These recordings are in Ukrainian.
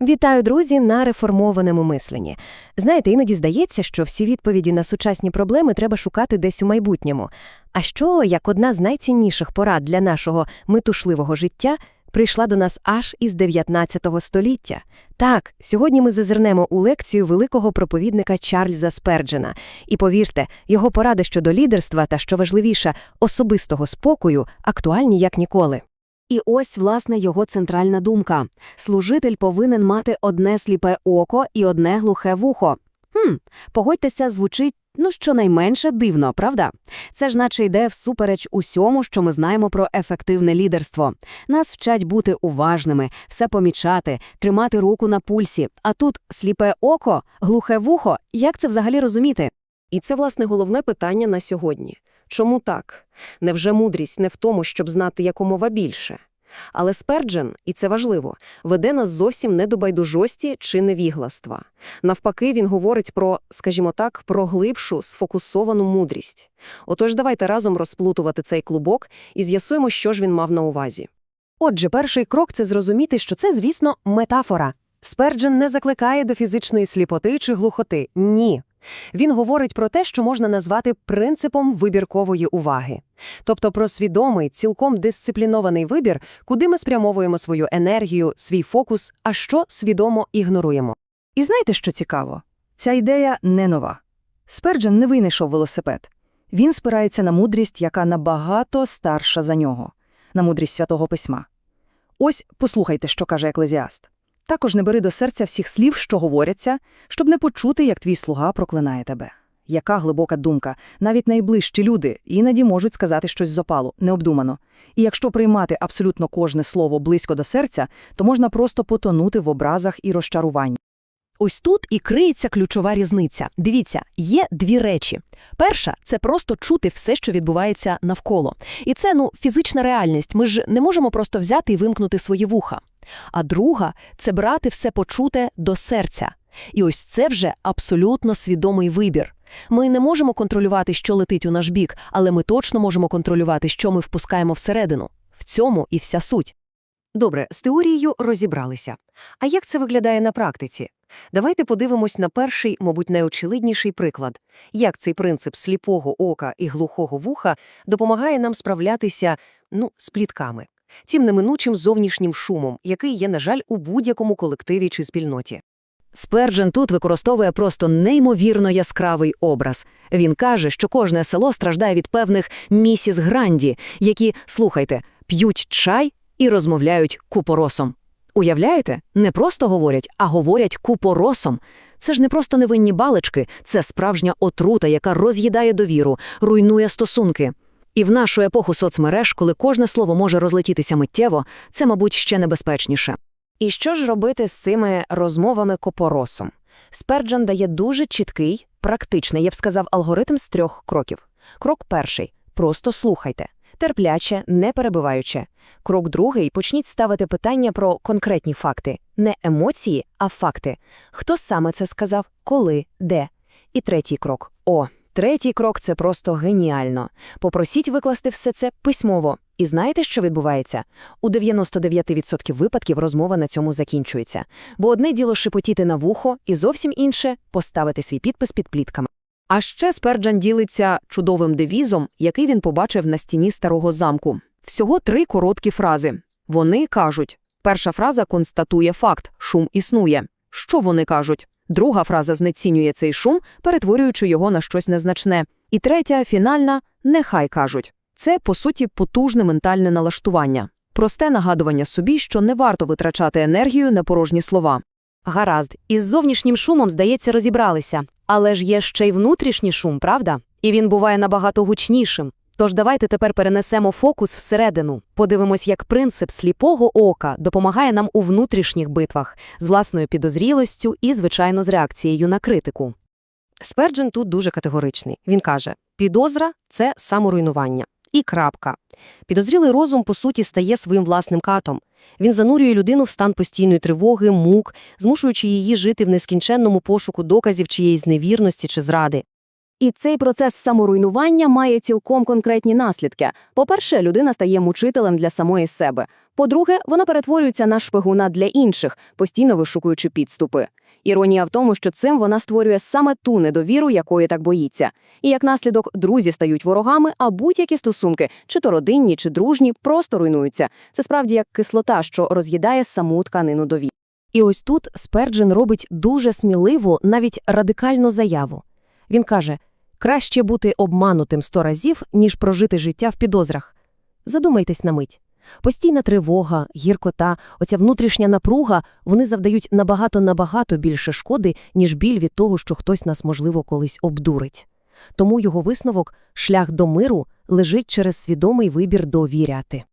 Вітаю, друзі, на реформованому мисленні. Знаєте, іноді здається, що всі відповіді на сучасні проблеми треба шукати десь у майбутньому. А що, як одна з найцінніших порад для нашого метушливого життя, прийшла до нас аж із 19 століття? Так, сьогодні ми зазирнемо у лекцію великого проповідника Чарльза Сперджена. І повірте, його поради щодо лідерства та, що важливіше, особистого спокою актуальні як ніколи. І ось, власне, його центральна думка. Служитель повинен мати одне сліпе око і одне глухе вухо. Хм, погодьтеся, звучить, ну, щонайменше дивно, правда? Це ж наче йде всупереч усьому, що ми знаємо про ефективне лідерство. Нас вчать бути уважними, все помічати, тримати руку на пульсі. А тут сліпе око, глухе вухо, як це взагалі розуміти? І це, власне, головне питання на сьогодні. Чому так? Невже мудрість не в тому, щоб знати якомога більше? Але Сперджен, і це важливо, веде нас зовсім не до байдужості чи невігластва. Навпаки, він говорить про, скажімо так, про глибшу, сфокусовану мудрість. Отож, давайте разом розплутувати цей клубок і з'ясуємо, що ж він мав на увазі. Отже, перший крок це зрозуміти, що це, звісно, метафора. Сперджен не закликає до фізичної сліпоти чи глухоти. Ні. Він говорить про те, що можна назвати принципом вибіркової уваги. Тобто про свідомий, цілком дисциплінований вибір, куди ми спрямовуємо свою енергію, свій фокус, а що свідомо ігноруємо. І знаєте, що цікаво? Ця ідея не нова. Сперджен не винайшов велосипед. Він спирається на мудрість, яка набагато старша за нього, на мудрість Святого Письма. Ось послухайте, що каже еклезіаст. Також не бери до серця всіх слів, що говоряться, щоб не почути, як твій слуга проклинає тебе. Яка глибока думка. Навіть найближчі люди іноді можуть сказати щось з опалу, необдумано. І якщо приймати абсолютно кожне слово близько до серця, то можна просто потонути в образах і розчаруванні. Ось тут і криється ключова різниця. Дивіться, є дві речі. Перша це просто чути все, що відбувається навколо. І це ну фізична реальність. Ми ж не можемо просто взяти і вимкнути свої вуха. А друга це брати все почуте до серця. І ось це вже абсолютно свідомий вибір. Ми не можемо контролювати, що летить у наш бік, але ми точно можемо контролювати, що ми впускаємо всередину. В цьому і вся суть. Добре, з теорією розібралися. А як це виглядає на практиці? Давайте подивимось на перший, мабуть, найочевидніший приклад. Як цей принцип сліпого ока і глухого вуха допомагає нам справлятися, ну, з плітками. Цим неминучим зовнішнім шумом, який є, на жаль, у будь-якому колективі чи спільноті. Сперджен тут використовує просто неймовірно яскравий образ. Він каже, що кожне село страждає від певних місіс Гранді, які, слухайте, п'ють чай і розмовляють купоросом. Уявляєте? Не просто говорять, а говорять купоросом. Це ж не просто невинні балички, це справжня отрута, яка роз'їдає довіру, руйнує стосунки. І в нашу епоху соцмереж, коли кожне слово може розлетітися миттєво, це, мабуть, ще небезпечніше. І що ж робити з цими розмовами копоросом? Сперджан дає дуже чіткий, практичний, я б сказав, алгоритм з трьох кроків. Крок перший – просто слухайте. Терпляче, не перебиваючи. Крок другий – почніть ставити питання про конкретні факти. Не емоції, а факти. Хто саме це сказав, коли, де. І третій крок – о. Третій крок – це просто геніально. Попросіть викласти все це письмово. І знаєте, що відбувається? У 99% випадків розмова на цьому закінчується. Бо одне діло шепотіти на вухо, і зовсім інше – поставити свій підпис під плітками. А ще Сперджан ділиться чудовим девізом, який він побачив на стіні старого замку. Всього три короткі фрази. Вони кажуть. Перша фраза констатує факт – шум існує. Що вони кажуть? Друга фраза знецінює цей шум, перетворюючи його на щось незначне. І третя, фінальна – нехай кажуть. Це, по суті, потужне ментальне налаштування. Просте нагадування собі, що не варто витрачати енергію на порожні слова. Гаразд, із зовнішнім шумом, здається, розібралися. Але ж є ще й внутрішній шум, правда? І він буває набагато гучнішим. Тож давайте тепер перенесемо фокус всередину. Подивимось, як принцип сліпого ока допомагає нам у внутрішніх битвах з власною підозрілостю і, звичайно, з реакцією на критику. Сперджен тут дуже категоричний. Він каже, підозра – це саморуйнування. І крапка. Підозрілий розум, по суті, стає своїм власним катом. Він занурює людину в стан постійної тривоги, мук, змушуючи її жити в нескінченному пошуку доказів чиєїсь невірності чи зради. І цей процес саморуйнування має цілком конкретні наслідки. По-перше, людина стає мучителем для самої себе. По-друге, вона перетворюється на шпигуна для інших, постійно вишукуючи підступи. Іронія в тому, що цим вона створює саме ту недовіру, якої так боїться. І як наслідок, друзі стають ворогами, а будь-які стосунки, чи то родинні, чи дружні, просто руйнуються. Це справді як кислота, що роз'їдає саму тканину довіри. І ось тут Сперджен робить дуже сміливу, навіть радикальну заяву. Він каже, краще бути обманутим сто разів, ніж прожити життя в підозрах. Задумайтесь на мить. Постійна тривога, гіркота, оця внутрішня напруга, вони завдають набагато-набагато більше шкоди, ніж біль від того, що хтось нас, можливо, колись обдурить. Тому його висновок «шлях до миру» лежить через свідомий вибір довіряти.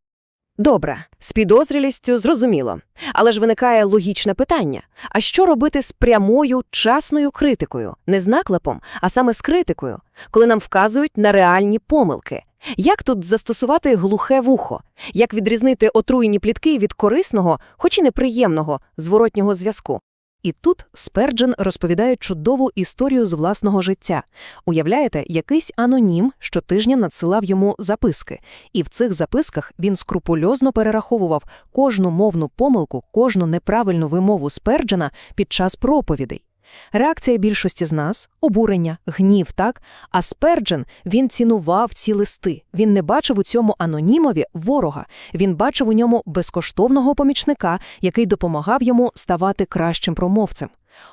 Добре, з підозрілістю зрозуміло. Але ж виникає логічне питання: а що робити з прямою часною критикою, не з наклепом, а саме з критикою, коли нам вказують на реальні помилки? Як тут застосувати глухе вухо? Як відрізнити отруєні плітки від корисного, хоч і неприємного, зворотнього зв'язку? І тут Сперджен розповідає чудову історію з власного життя. Уявляєте, якийсь анонім щотижня надсилав йому записки, і в цих записках він скрупульозно перераховував кожну мовну помилку, кожну неправильну вимову Сперджена під час проповідей. Реакція більшості з нас – обурення, гнів, так? А Сперджен, він цінував ці листи. Він не бачив у цьому анонімові ворога. Він бачив у ньому безкоштовного помічника, який допомагав йому ставати кращим промовцем.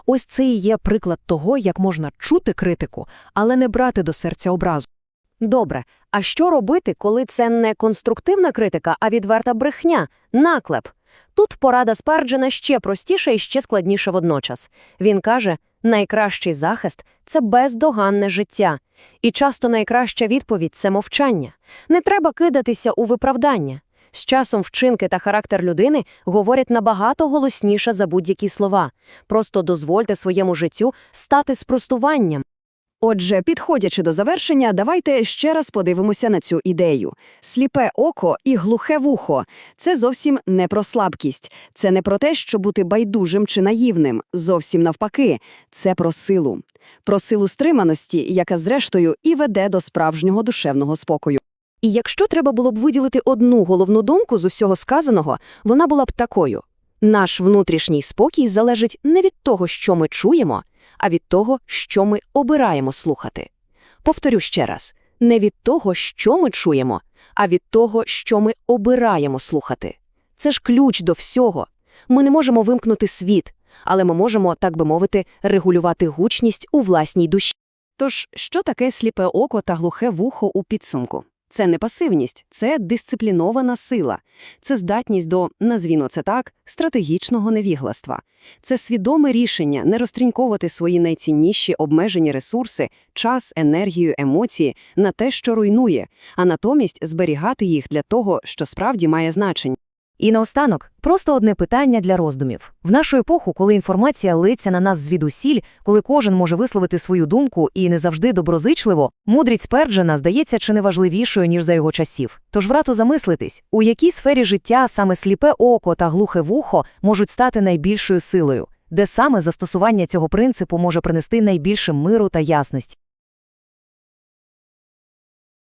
Ось це і є приклад того, як можна чути критику, але не брати до серця образу. Добре, а що робити, коли це не конструктивна критика, а відверта брехня, наклеп? Тут порада Спарджена ще простіша і ще складніша водночас. Він каже, найкращий захист – це бездоганне життя. І часто найкраща відповідь – це мовчання. Не треба кидатися у виправдання. З часом вчинки та характер людини говорять набагато голосніше за будь-які слова. Просто дозвольте своєму життю стати спростуванням. Отже, підходячи до завершення, давайте ще раз подивимося на цю ідею. Сліпе око і глухе вухо – це зовсім не про слабкість. Це не про те, що бути байдужим чи наївним. Зовсім навпаки. Це про силу. Про силу стриманості, яка зрештою і веде до справжнього душевного спокою. І якщо треба було б виділити одну головну думку з усього сказаного, вона була б такою. Наш внутрішній спокій залежить не від того, що ми чуємо, а від того, що ми обираємо слухати. Повторю ще раз, не від того, що ми чуємо, а від того, що ми обираємо слухати. Це ж ключ до всього. Ми не можемо вимкнути світ, але ми можемо, так би мовити, регулювати гучність у власній душі. Тож, що таке сліпе око та глухе вухо у підсумку? Це не пасивність, це дисциплінована сила. Це здатність до, назвіно це так, стратегічного невігластва. Це свідоме рішення не розтріньковувати свої найцінніші обмежені ресурси, час, енергію, емоції на те, що руйнує, а натомість зберігати їх для того, що справді має значення. І наостанок, просто одне питання для роздумів. В нашу епоху, коли інформація литься на нас звідусіль, коли кожен може висловити свою думку і не завжди доброзичливо, мудрість Сперджена здається чи не важливішою, ніж за його часів. Тож варто замислитись, у якій сфері життя саме сліпе око та глухе вухо можуть стати найбільшою силою, де саме застосування цього принципу може принести найбільше миру та ясності.